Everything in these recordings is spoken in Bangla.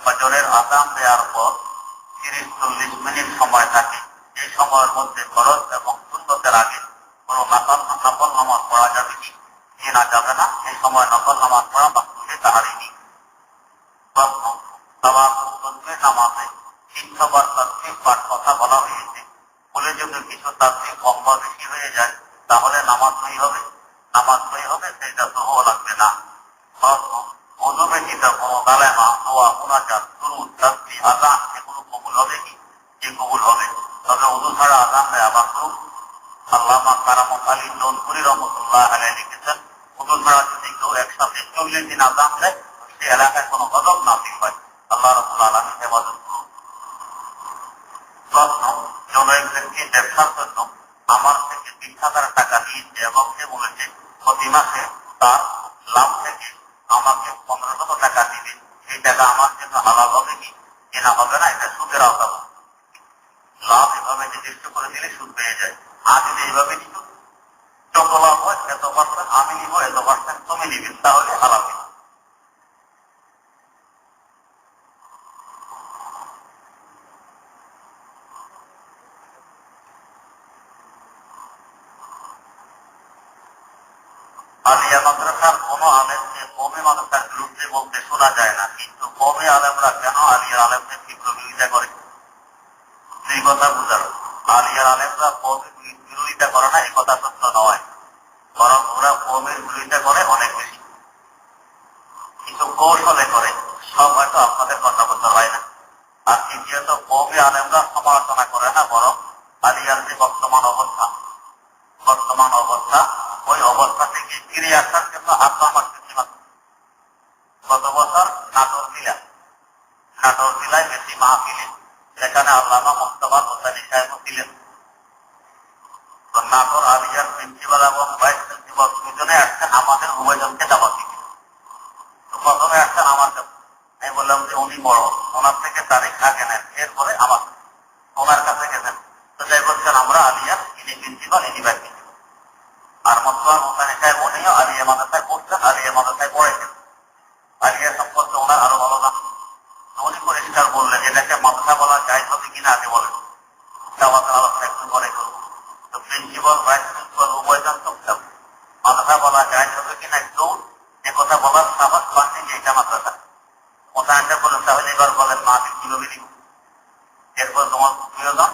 ফজরের আজান দেওয়ার পর তিরিশ চল্লিশ মিনিট সময় থাকে। এই সময়ের মধ্যে খরচ এবং সুন্দরের আগে কোনো নকল নকল নামাজ পড়া যাবে কি? কি না যাবে না। এই সময় নকল নামাজ পড়া বা প্রশ্ন, তাওয়াফ তসবিহ নামাজে তিনশোবার তসবিহ পাঠ কথা বলা হয়েছে। বলে যদি কিছু তাসবিহ কম বা বেশি হয়ে যায়, তাহলে নামাজ সই হবে। নামাজ সই হবে, সেটা সহ লাগবে না প্রশ্ন অজু ব্যতীত কোনো কালেমা দোয়া মুনাজাত দুরুদ তাসবিহ এগুলো কবুল হবে কি? যে কবুল হবে। তবে অজু ছাড়া আযান দেয়া মাকরুহ আল্লামা কারামত আলী জৌনপুরি রহমতুল্লাহ আলাই লিখেছেন অজু ছাড়া যদি কেউ একসাথে চল্লিশ দিন আযান দেয়, সে এলাকায় কোনো গজব নাসিল হয়। আল্লাহ রবুল আলমী হেফাজত করুন। ব্যবসার জন্য আমার থেকে বিশ হাজার টাকা নিয়েছে এবং সে বলেছে, প্রতি মাসে তার লাভ থেকে আমাকে পনেরোশত টাকা দিবে সেই টাকা আমার জন্য হালাল হবে কি কেনা হবে না এটা সুদের আওতা লাভ এভাবে নির্দিষ্ট করে দিলে সুদ পেয়ে যায়। যদি এইভাবে নিত যত লাভ হয় এত পার্সেন্ট, আমি নিব, এত পার্সেন্ট তুমি নিবি, তাহলে হবে। আলিয়া মাদ্রাসার কোন আলেমকে কমে মাদ্রাসার বলতে শোনা যায় না, কিন্তু কমে আলেমরা কেন আলিয়া আলেমদের তীব্র বিরোধিতা করে? সেই কথা বুঝার। আলিয়ার আলেমরা কমে বিরোধিতা করে না কমের করে সব হয়তো আপনাদের কথা হয় না। আর দ্বিতীয়ত, কমে আলেমরা সমালোচনা করে না, বরং আলিয়ার যে বর্তমান অবস্থা বর্তমান অবস্থা, ওই অবস্থা থেকে ফিরে আসার জন্য আত্মা মারতেছি গত বছর নাটোর মিলা নাটোর মিলায় বেশি মাহফিলে সেখানে আল্লামা মোস্তফা হোসানি সাহেব ছিলেন তো নাটোর আলিয়ার প্রিন্সিপাল এবং ভাইস প্রিন্সিপাল দুজনে আসছেন আমাদের উভয়জনকে দাবা দিকে তো প্রথমে আসছেন আমার কাছে আমি উনি বড়। ওনার থেকে তারিখ আগে নেন। এরপরে আমার ওনার কাছে গেছেন। তো যাই বলছেন আমরা আলিয়ার ইনি প্রিন্সিপাল, ইনি ভাইস প্রিন্সিপাল। আর মোস্তফা হোসেন সাহেব উনিও আলিয়া মাদ্রাসায় পড়ছেন, আলিয়া মাদ্রাসায় পড়েছেন। আলিয়া সম্পর্কে ওনার আরও ভালো নাম উনি পরিষ্কার বললেন, এটাকে মাদ্রাসা বলা যায় হবে কিনা আগে বলেন। আমাদের আলোচনা একটু পরে করব। তো প্রিন্সিপাল, ভাইস প্রিন্সিপাল উভয়জন চুপচাপ মাদ্রাসা বলা যায় হবে কিনা একটু যে কথা বলার সাহস পাননি যে এটা মাদ্রাসা মা কীভাবে দিব এরপর তোমার প্রিয়জন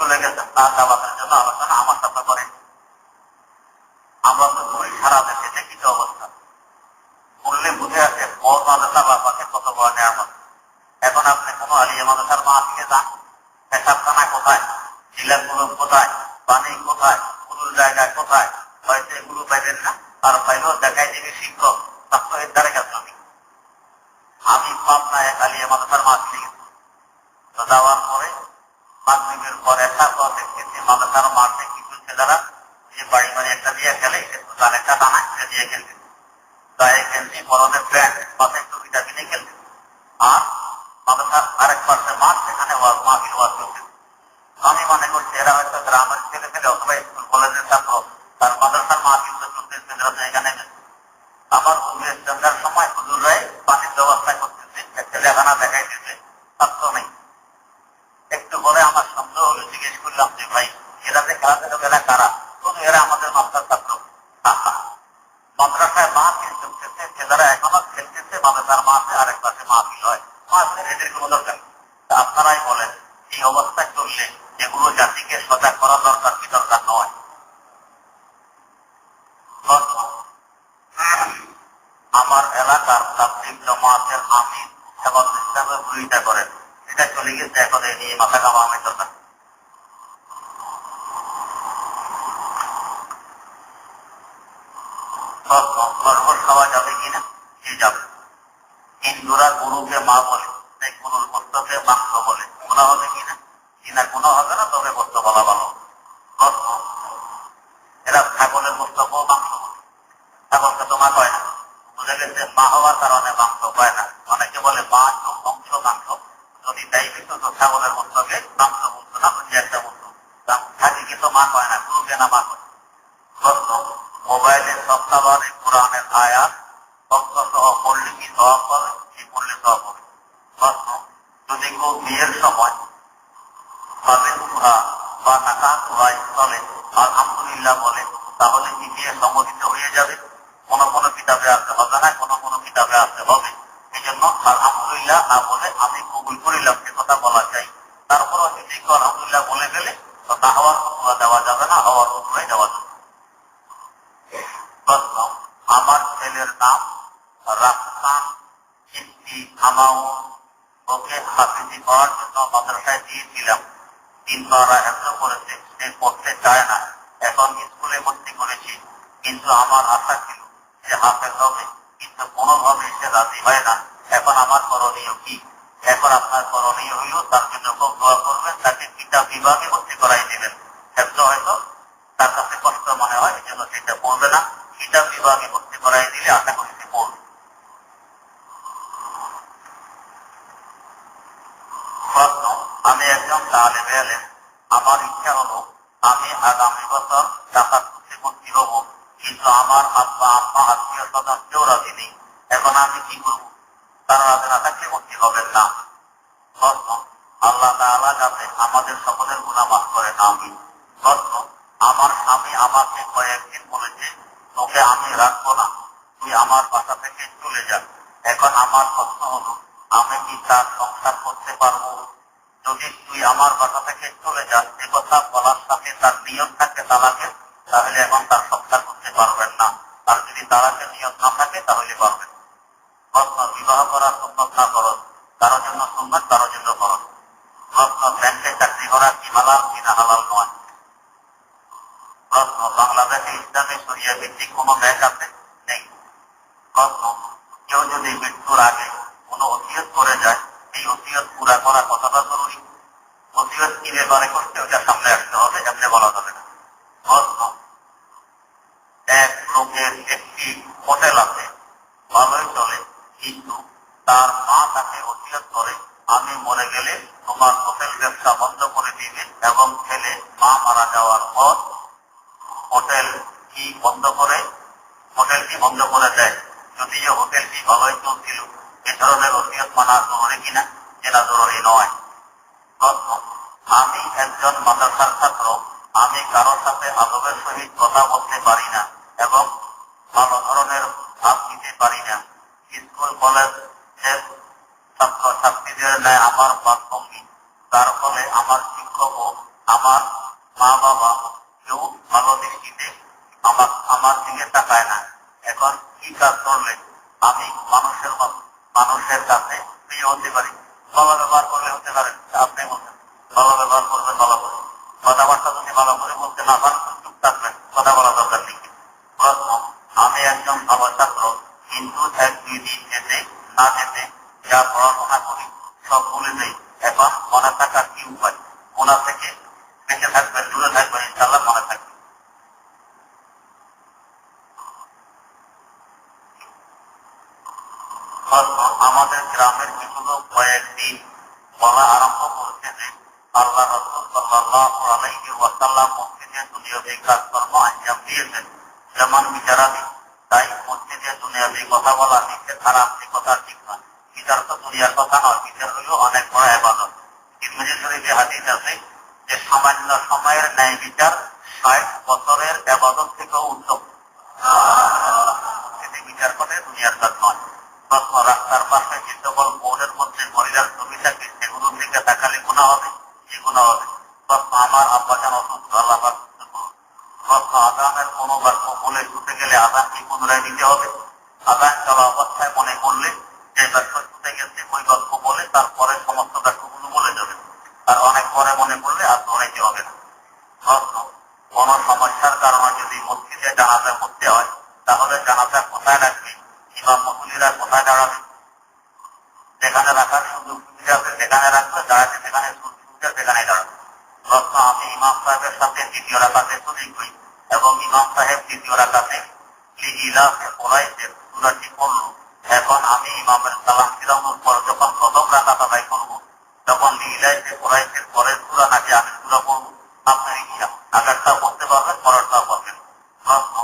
চলে গেছেন তার দাবাতের জন্য আলোচনা আমার সাথে করেন আমরা তো ঘুরি সারা দেশে দেখি তো অবস্থা বললে বুঝে আছে বড় মাদ্রাসা বা পাশে কত বড় নেয়ামত এখন আপনি কোনো আলিয়া মাদ্রাসার মা থেকে যান পেশাবখানা কোথায় জিলাগুলো কোথায় পানি কোথায় কুলুর জায়গায় কোথায় হয়তো এগুলো পাইবেন না আর পাইলেও দেখাই দিবি শিক্ষক তার এর দ্বারা গেছে আমি আমি পাবনায় আলিয়া মাদ্রাসার মা থেকে তো যাওয়ার পরে মাধ্যমিকের পরে আসার পর দেখতেছি মাদ্রাসার মাঠে কিছু ছেলেরা যে বাড়ি বাড়ি একটা দিয়ে খেলে তার একটা টানা এটা দিয়ে খেলবে। গায়ে গেঞ্জি পরনের প্যান্ট মাথায় টুপিটা কিনে খেলবে। আর মাদ্রাসার আরেক পাশে মাঠ, সেখানে ওয়াজ আমি মনে করছি এরা হয়তো গ্রামের ছেলে ছেলে অথবা স্কুল, কলেজের ছাত্র, তার মাদ্রাসার মাহফিল তো চলতেছে, এরা এখানে আমার হুজুরের সন্ধ্যার সময় হুজুরাই পানির ব্যবস্থা করতেছে, একটা লেখানা দেখাইতেছে, ছাত্র নেই। একটু পরে আমার সন্দেহ হলো, জিজ্ঞেস করলাম যে ভাই, এরা যে খেলাধুলো খেলা কারা? শুধু এরা আমাদের মাস্টার ছাত্র মাদ্রাসায় মাহফিল চলতেছে ছেলেরা এখনও খেলতেছে মাদ্রাসার মাঠে আরেক পাশে মাহফিল হয়। মাহফিল এদের কোনো দরকার। আপনারাই বলেন, এই অবস্থায় চললে এগুলো জাতিকে সজাগ করা দরকার কি দরকার নয়? আমার এলাকার তাবলিগ জমাতের আমির হেফাজ ইসলামের বিরোধিতা করেন। এটা চলে গেছে, এখন এই নিয়ে মাথা কামা আমি দরকার খাওয়া যাবে কিনা সে যাবে হিন্দুরা গরুকে মা বলে তাই গরুর বস্ত্রকে মাংস বলে গোনা হবে কিনা কিনা গোনা হবে না, তবে বস্ত্র বলা ভালো। এরা ছাগলের বস্ত্রকেও মাংস বলে ছাগলকে তো মা কয় না। বুঝে গেছে মা হওয়ার কারণে মাংস কয় না। অনেকে বলে মা বংশ মাংস। যদি তাই কিন্তু তো ছাগলের বস্ত্রকে মাংস বলতো না একটা বলতো থাকে কিন্তু মা কয় না গুরুকে না মা কয় আলহামদুলিল্লাহ বলে, তাহলে ইন্ডিয়া সম্বোধিত হয়ে যাবে? কোন কোন কিতাবে আসতে হবে না, কোন কোন কিতাবে আসতে হবে। এই জন্য আলহামদুলিল্লাহ না বলে আমি কবুল করিলাম সে কথা বলা চাই তারপরও যদি আলহামদুলিল্লাহ বলে গেলে তা হওয়ার অনুরোধ দেওয়া যাবে না, হওয়ার অনুরোধ দেওয়া যাবে আমার ছেলের নাম রাফসান কিন্তু আমাউন ওকে হাফিজি পাওয়ার জন্য মাদ্রাসায় দিয়েছিলাম। তিনবার করেছে, সে করতে চায় না। এখন স্কুলে ভর্তি করেছি, কিন্তু আমার আশা ছিল যে হাফেজ হবে, কিন্তু কোনোভাবে সে রাজি হয় না। এখন আমার করণীয় কি? এখন আপনার করণীয় হইল তার জন্য খুব দোয়া করবেন, তাকে কিতাব বিভাগে ভর্তি করাই দেবেন হয়তো তার কাছে কষ্ট মনে হয় এই জন্য সেটা বলবে না। কিতাব বিভাগে ভর্তি করাই দিলে আশা করি সে পড়বে প্রশ্ন আমি একজন তালেবে এলেন আমার ইচ্ছা হলো আমি আগামী বছর টাকা খুশি ভর্তি হব কিন্তু আমার আব্বা আম্মা আত্মীয় স্বজন কেউ রাজি নেই এখন আমি কি করব তারা রাজি না থাকলে ভর্তি হবেন না আল্লাহ তাআলা যাতে আমাদের সকলের গুণা করে না আমি প্রশ্ন আমার স্বামী আমাকে কয়েকদিন বলেছে, তোকে আমি রাখব না, তুই আমার বাসা থেকে চলে যা। এখন আমার প্রশ্ন হলো, আমি কি তার সংসার করতে পারব? যদি তুই আমার বাসা থেকে চলে যাস এ কথা বলার সাথে তার নিয়ম থাকে তালাকে, তাহলে এখন তার সংসার করতে পারবেন না। আর যদি তালাকে নিয়ম না থাকে, তাহলে পারবেন প্রশ্ন বিবাহ করার সুন্নত না করত কারোর জন্য সুন্নত কারোর জন্য করত প্রশ্ন ব্যাংকে চাকরি করা কি হালাল কিনা হালাল নয় প্রশ্ন বাংলাদেশে ইসলামী সরিয়া ভিত্তিক কোন ব্যাংক আছে নেই। প্রশ্ন কেউ যদি মৃত্যুর আগে কোনো অসিয়ত করে যায়, এই অসিয়ত পুরা করা কথাটা জরুরি। অসিয়ত কি ব্যাপারে করতে ওটা সামনে আসতে হবে, এমনি বলা যাবে না। প্রশ্ন এক লোকের একটি হোটেল আছে ভালোই চলে কিন্তু তার মা তাকে ওসিয়ত করে আমি মরে গেলে তোমার হোটেল ব্যবসা বন্ধ করে দিবে এবং ছেলে মা মারা যাওয়ার পর হোটেল কি বন্ধ করে হোটেলটি বন্ধ করে দেয়। যদিও হোটেলটি ভালোই চলছিল, এ ধরনের ওসিয়ত মানা জরুরি কিনা যেটা জরুরি নয়। আমি একজন মাদ্রাসার ছাত্র, আমি কারোর সাথে আদবের সহিত কথা বলতে পারি না এবং ভালো ধরনের ভাব নিতে পারি না। স্কুল কলেজের ছাত্র ছাত্রীদের নেয় আমার বাদভঙ্গি তার ফলে আমার শিক্ষক ও আমার মা বাবা কেউ ভালো দৃষ্টিতে আমার আমার দিকে তাকায় না। এখন কি কাজ করলে আমি মানুষের মানুষের কাছে প্রিয় হতে পারি। ভালো ব্যবহার করলে হতে পারে, আপনি বলছেন। ভালো ব্যবহার করলে ভালো করে কথাবার্তা যদি ভালো করে বলতে না পারেন তো চুপ থাকবেন কথা বলা দরকার নেই প্রশ্ন আমি একজন ভালো ছাত্র কিন্তু এক দুই দিন যেতে না যেতে যা পড়াশোনা করি সব ভুলে নেই এখন মনে থাকার কি উপায় ওনা থেকে বেঁচে থাকবেন দূরে থাকবেন ইনশাল্লাহ মনে থাকবে প্রশ্ন আমাদের গ্রামের কিছু লোক কয়েকদিন বলা আরম্ভ করেছে যে আল্লাহ রসুল সাল্লাহ আলাইহি মসজিদে দুনিয়াবী কাজকর্ম আঞ্জাম দিয়েছেন। যেমন বিচারাদি তাই মসজিদে দুনিয়াবী কথা বলা নিষেধ হারাম এ কথা ঠিক নয়। বিচার তো দুনিয়ার কথা নয়, বিচার হলো অনেক বড় আবাদত। তিরমিজি শরীফে হাদিস আছে যে সামান্য সময়ের ন্যায় বিচার ষাট বছরের আবাদত থেকেও উত্তম। এটি বিচার করে দুনিয়ার কাজ নয় প্রশ্ন রাস্তার পাশে যে সকল বোর্ডের মধ্যে মহিলার ছবি থাকে সেগুলোর দিকে তাকালে গুণা হবে কি গুণা হবে প্রশ্ন আমার আব্বাজান অসুস্থ আল্লাহ পাক সুস্থ করুন। প্রশ্ন আদানের কোনো বাক্য বলে ছুটে গেলে আদান কি পুনরায় নিতে হবে। আদান চলা অবস্থায় মনে করলে যে বাক্য ছুটে গেছে, ওই বাক্য বলে তারপরে সমস্ত বাক্যগুলো বলে যাবে। আর অনেক পরে মনে করলে আর ধরাইতে হবে না। কোন সমস্যার কারণে যদি মসজিদে জানাজা করতে হয়, তাহলে জানাজা কোথায় রাখবে? ইমাম মসজিদরা কোথায় দাঁড়াবে? যেখানে রাখার সুযোগ সুবিধা আছে, সেখানে রাখবে, দাঁড়াতে সেখানে সুযোগ সুবিধা, সেখানে দাঁড়াবে। আমি ইমাম সাহেবের সাথে দ্বিতীয় রাখাতে হই এবং ইমাম সাহেব দ্বিতীয় রাখাতে সুরাটি করল। এখন আমি ইমামের সালাম ফিরানোর পর যখন প্রথম রাখাত আদায় করব, তখন লিলাইতে কোরাইশের পরের সুরা নাকি আমি সুরা করব আপনার ইচ্ছা আগেরটা বলতে পারবেন পরেরটা বলবেন প্রশ্ন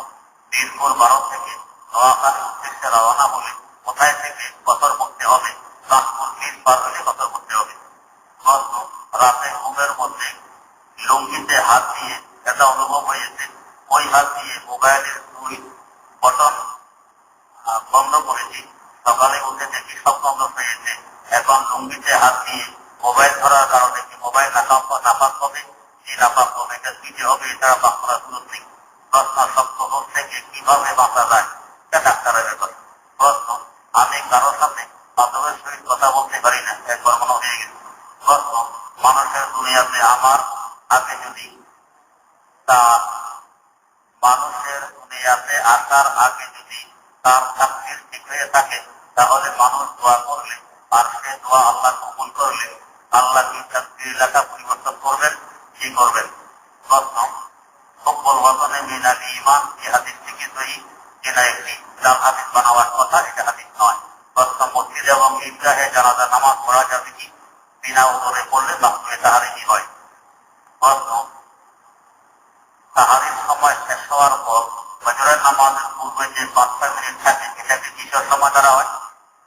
বীরপুর ভারত থেকে নোয়াখালীর উদ্দেশ্যে রওনা হলে কোথায় থেকে কতর করতে হবে কানপুর বীর পার হলে কতর করতে হবে প্রশ্ন রাতে ঘুমের মধ্যে লুঙ্গিতে হাত দিয়ে এটা অনুভব হয়েছে ওই হাত দিয়ে মোবাইলের দুই বটন আহ, বন্ধ করেছি সকালে উঠে দেখি সব বন্ধ হয়েছে এখন লুঙ্গিতে হাত দিয়ে মোবাইল ধরার নাপাক নাপাক হবে। কি নাপাক হবে, এটা কি হবে পাক করার সুযোগ নেই। প্রশ্ন হচ্ছে যে কীভাবে বাঁচা যায়, এটা ডাক্তারের ব্যাপার। প্রশ্ন, আমি কারও সাথে বান্ধবের সহিত কথা বলতে পারি না একবার মনে হয়ে গেছে। প্রশ্ন, মানুষের দুনিয়াতে আমার আগে যদি তা মানুষের দুনিয়াতে আসার আগে যদি তার চাকরির ঠিক হয়ে থাকে, তাহলে মানুষ দোয়া করলে আর সে দোয়া আল্লাহ কবুল করলে আল্লাহ কি চাকরির লেখা পরিবর্তন করবেন কি করবেন প্রশ্ন ইমান হাদিস থেকে একটি হাদিস বানাবার কথা, এটা হাদিস নয়। মসজিদ এবং ঈদগাহে জানাজা, নামাজ পড়া যাবে কি? বিনা উত্তরে পড়লে হয়? তাহারির সময় শেষ হওয়ার পর ফজরের নামাজের পূর্বে যে পাঁচটা মিনিট থাকে এটাকে কিসের সময় হয়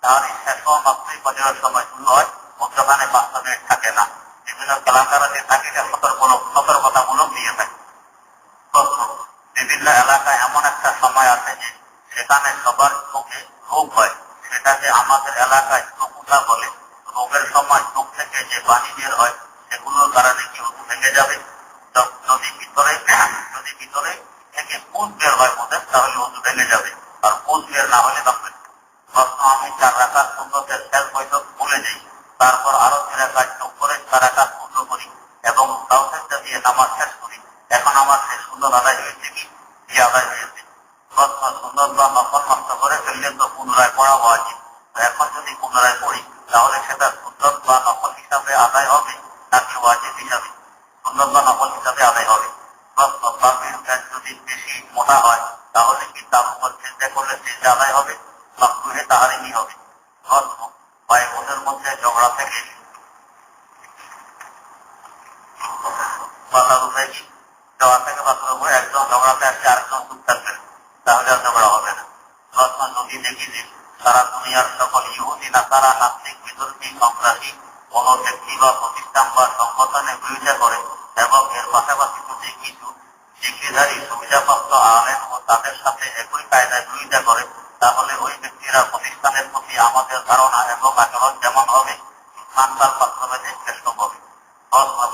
তাহারি শেষ হওয়া মাত্রই ফজরের সময় শুরু হয় মধ্যখানে পাঁচটা মিনিট থাকে না। বিভিন্ন এলাকারা যে থাকে, এটা সতর্ক সতর্কতামূলক দিয়ে থাকে প্রশ্ন বিভিন্ন এলাকায় এমন একটা সময় আছে যে সেখানে সবার চোখে রোগ হয়। সেটাকে আমাদের এলাকায় চকুটা বলে। রোগের সময় চোখ থেকে যে পানি বের হয়, সেগুলোর কারণে কি ওষুধ ভেঙে যাবে? যদি ভিতরে যদি ভিতরে থেকে পুষ বের হয় ওদের, তাহলে ওষুধ ভেঙে যাবে। আর পুষ বের না হলে তখন প্রশ্ন আমি চার রাখার সুন্দরের শেষ বৈঠক ভুলে যাই তারপর আরও দুই রাখার যোগ করে চার রাখার পূর্ণ করি এবং তাওসেজটা দিয়ে নামাজ শেষ করি এখন আমার সে সুন্দর আদায় হয়েছে কি কি আদায় হয়েছে প্রশ্ন সুন্দর বা নকল নষ্ট করে ফেললে তো পুনরায় পড়া হওয়া উচিত তো এখন যদি পুনরায় পড়ি তাহলে সেটা সুন্দর বা নকল হিসাবে আদায় হবে নাকি ওয়াজিব হিসাবে বা নকল হিসাবে আদায় হবে। যদি বেশি মোটা হয়, তাহলে কি তার উপর চিন্তা করলে চিন্তা আদায় হবে? গৃহে তাহারই কি হবে? বোনের মধ্যে ঝগড়া থেকে। থাকবে তাহলে আর দুনিয়ার সকল ইহুদি, নাসারা, নাস্তিক বিতর্কী সন্ত্রাসী কোন ব্যক্তি বা প্রতিষ্ঠান বা সংগঠনে বিরোধিতা করে এবং এর পাশাপাশি যদি কিছু ডিগ্রিধারী সুবিধাপ্রাপ্ত আলেন ও তাদের সাথে একই কায়দায় বিরোধিতা করে, তাহলে ওই ব্যক্তিরা প্রতিষ্ঠানের প্রতি আমাদের ধারণা এবং আচরণ যেমন হবে ইসলামকাল বাস্তবায়নে শ্রেষ্ঠ হবে।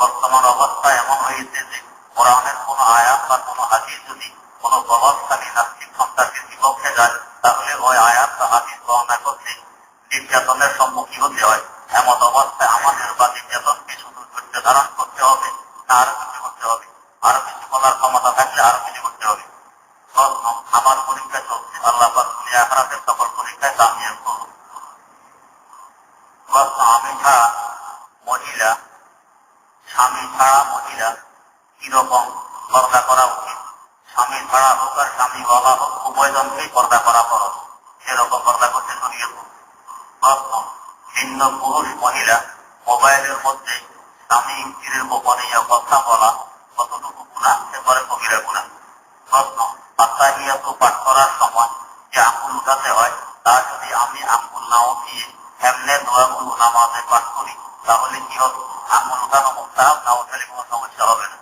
বর্তমান অবস্থা এমন হয়েছে যে কোরআনের কোন আয়াত বা কোন হাদিস যদি কোন প্রভাবশালী নাস্তিক সন্ত্রাসীর বিপক্ষে যায়, তাহলে ওই আয়াত বা হাদিস বর্ণনা করতে নির্যাতনের সম্মুখীন হতে হয় এমন অবস্থায় আমাদের বা নির্যাতনকে শুধু ধৈর্য ধারণ করতে হবে না আরও কিছু করতে হবে আরও কিছু বলার ক্ষমতা থাকলে আরও কিছু করতে হবে প্রশ্ন আমার পরীক্ষা চলছে আল্লাহ পাক দুনিয়া আখরাতের সকল পরীক্ষায় কামিয়াব প্রশ্ন আমি ছাড়া মহিলা, স্বামী ছাড়া মহিলা কীরকম পর্দা করা উচিত? স্বামী ছাড়া হোক আর স্বামী বলা হোক উভয়জনকেই পর্দা করা খরচ সেরকম পর্দা করতে প্রশ্ন ভিন্ন পুরুষ মহিলা মোবাইলের মধ্যে স্বামী স্ত্রীর গোপনীয় কথা বলা, কতটুকু গুণা এবারে কবিরা গুণা প্রশ্ন আত্মাহিয়াতু পাঠ করার সময় যে আঙ্গুল উঠাতে হয় তা যদি আমি আঙ্গুল না উঠিয়ে দোয়াগুলো নামাজে পাঠ করি, তাহলে কি হবে? আমল উঠানো মুক্তাব না উঠালে কোনো সমস্যা হবে না।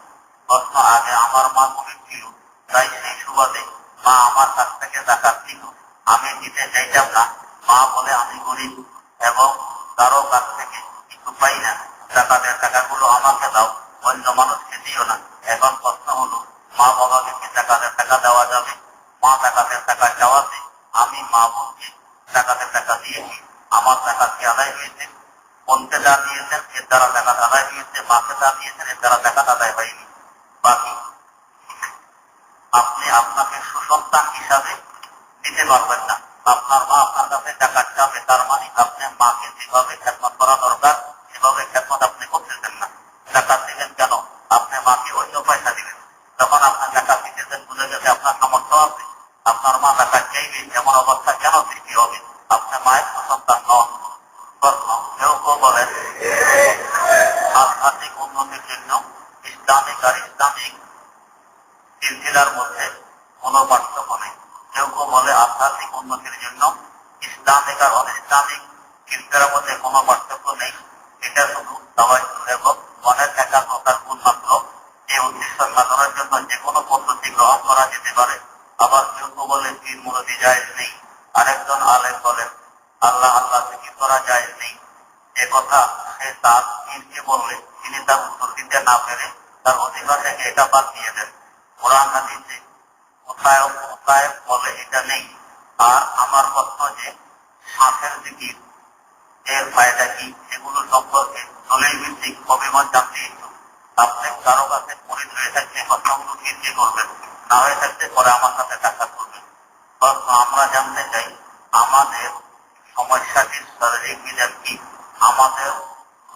প্রশ্ন আগে আমার মা গরিব ছিল তাই সেই সুবাদে মা আমার কাছ থেকে ডাকাত ছিল আমি দিতে চাইতাম না। মা বলে, আমি গরিব এবং কারও কাছ থেকে কিছু পাই না জাকাতের টাকাগুলো আমাকে দাও অন্য মানুষকে দিও না এখন প্রশ্ন হলো মা বাবাকে কি জাকাতের টাকা দেওয়া যাবে মা জাকাতের টাকা চাওয়াতে আমি মা বোনকে জাকাতের টাকা দিয়েছি আমার টাকা কি আদায় হয়েছে। কোনকে যা দিয়েছেন, এর দ্বারা টাকা আদায় হয়েছে মাকে যা দিয়েছেন, এর দ্বারা টাকা আদায় হয়নি। বাকি, আপনি আপনাকে সুসন্তান হিসাবে দিতে পারবেন না। আপনার মা আপনার কাছে টাকা চাবে, তার মানে আপনি মাকে যেভাবে খেদমত করা দরকার, সেভাবে খেদমত আপনি করতেছেন না। টাকা দিবেন কেন? আপনি মাকে অন্য পয়সা দিবেন যখন আপনার টাকা দিতেছেন, বুঝে গেছে আপনার সামর্থ্য আছে। আপনার মা টাকা চাইবে, এমন অবস্থা কেন সৃষ্টি হবে আপনি মায়ের সুসন্তান নন প্রশ্ন কেউ কেউ বলেন আধ্যাত্মিক উন্নতির জন্য ইসলামিক আর সিলসিলার মধ্যে কোনো পার্থক্য নেই কেউ কেউ বলে আধ্যাত্মিক উন্নতির জন্য ইসলামিক আর অনিসলামিক সিলসিলার মধ্যে কোনো পার্থক্য নেই। এটা শুধু সবাই এবং মনের একাগ্রতার গুণ মাত্র যে উদ্দেশ্য সাধনের জন্য যে কোনো পদ্ধতি গ্রহণ করা যেতে পারে। আবার কেউ কেউ বলে পীর মুরতি যায় নেই। আরেকজন আলেম বলেন, আল্লাহ আল্লাহ থেকে করা যায় নেই। এ কথা সে তার পীরকে বললে, তিনি তার উত্তর দিতে না পেরে তার অধিকার থেকে এটা বাদ দিয়ে দেন। কোরআন হাদিসে কোথায় কোথায় বলে এটা নেই। আর আমার প্রশ্ন যে শ্বাসের দিকে এর ফায়দা কি? এগুলো সম্পর্কে দলিল ভিত্তিক অভিমত জানতে ইচ্ছুক। আপনি কারও কাছে পড়ে ধরে থাকতে প্রশ্নগুলো কি করবেন, না হয়ে থাকতে পরে আমার সাথে দেখা করবেন। প্রশ্ন, আমরা জানতে চাই, আমাদের সমস্যাটি শারীরিক বিধান কি? আমাদের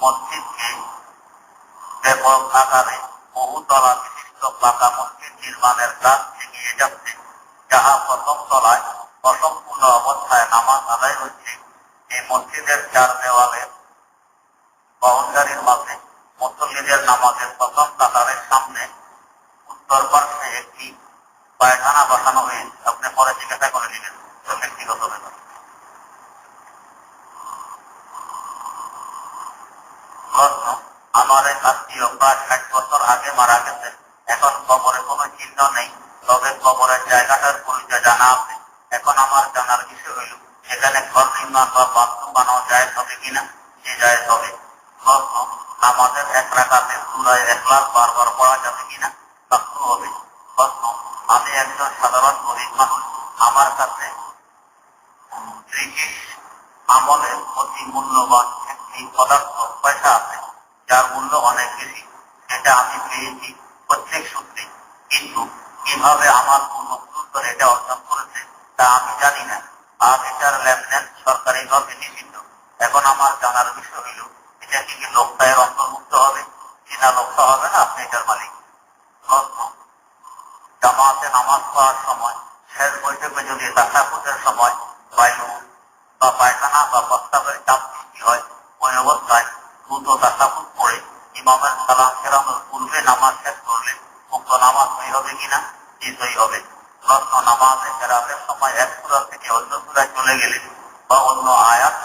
মসজিদকে ব্যাপক আকারে বহুতলা বিশিষ্ট পাকা মসজিদ নির্মাণের কাজ এগিয়ে যাচ্ছে, যাহা প্রথম তলায় অসম্পূর্ণ অবস্থায় নামাজ আদায় হচ্ছে। এই মসজিদের চার দেওয়ালের বাউন্ডারির মাঝে মুসল্লিদের নামাজের প্রথম কাতারের সামনে উত্তর পার্শ্বে একটি পায়খানা বসানো হয়েছে। আপনি পরে জিজ্ঞাসা করে নেবেন তো ব্যক্তিগত ব্যাপার। আমার এক আত্মীয় প্রায় আগে মারা গেছে। এখন কবরে কোনো চিহ্ন নেই, তবে কবরের জায়গাটার পরিচয় জানা আছে। এখন আমার জানার বিষয় হইল, সেখানে ঘর নির্মাণ বা বাথরুম বানানো যায় হবে কিনা? সে যায় হবে। আমাদের এক রাখাতে সুরায় একলাস বারবার পড়া যাবে কিনা? বাস্তব হবে। আমি একজন সাধারণ গরিব মানুষ। আমার কাছে ব্রিটিশ আমলের অতি মূল্যবান একটি পদার্থ পয়সা আছে, যার মূল্য অনেক বেশি। সেটা আমি পেয়েছি প্রত্যেক সূত্রে। কিন্তু কীভাবে আমার পূর্বপুরুষ এটা অর্জন করেছে, তা আমি জানি না। আর এটার লেনদেন সরকারিভাবে নিষিদ্ধ। এখন আমার জানার বিষয় হইল এটা কি কি লোকটায়ের অন্তর্ভুক্ত হবে? কিনা লোকটা হবে না আপনি এটার মালিক? জামাতে নামাজ পড়ার সময়, শেষ বৈঠকে যদি তাসাকুতের সময় বায়ু বা পায়খানা বা প্রস্তাবের চাপ সৃষ্টি হয় ওই অবস্থায় দ্রুত তাসাকুত করে ইমামের সালাম ফেরানোর পূর্বে নামাজ শেষ করলে উক্ত নামাজ সই হবে কিনা? সই হবে নামাজে সময় এক থেকে অন্য চলে গেলে বা অন্য আয়াত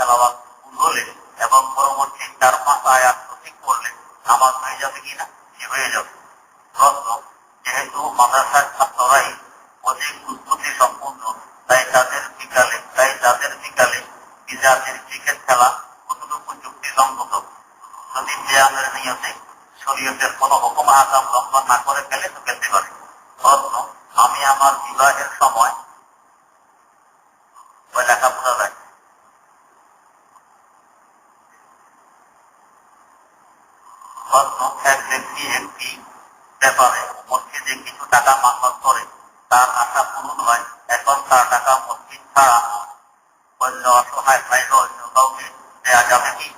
ভুল হলে এবং পরবর্তী চার, পাঁচ আয়াত সঠিক করলে নামাজ হয়ে যাবে কিনা? হয়ে যাবে। যেহেতু মাদ্রাসার ছাত্ররাই অধিক উৎপত্তি সম্পূর্ণ তাই তাদের বিকালে, তাই তাদের বিকালে বিজাতির ক্রিকেট খেলা কতটুকু যুক্তিসঙ্গত? যদি ব্যায়ামের নিয়তে শরীয়তের কোনো হুকুম আকাম লঙ্ঘন না করে ফেলে তো খেলতে পারে। আমি আমার বিবাহের সময় লেখাপড়া ব্যক্তি একটি ব্যাপারে কিছু টাকা করে, তার আশা পূরণ হয়, এখন তার টাকা মসজিদ ছাড়া অন্য অসহায় ভাই অন্য কাউকে দেওয়া যাবে কি?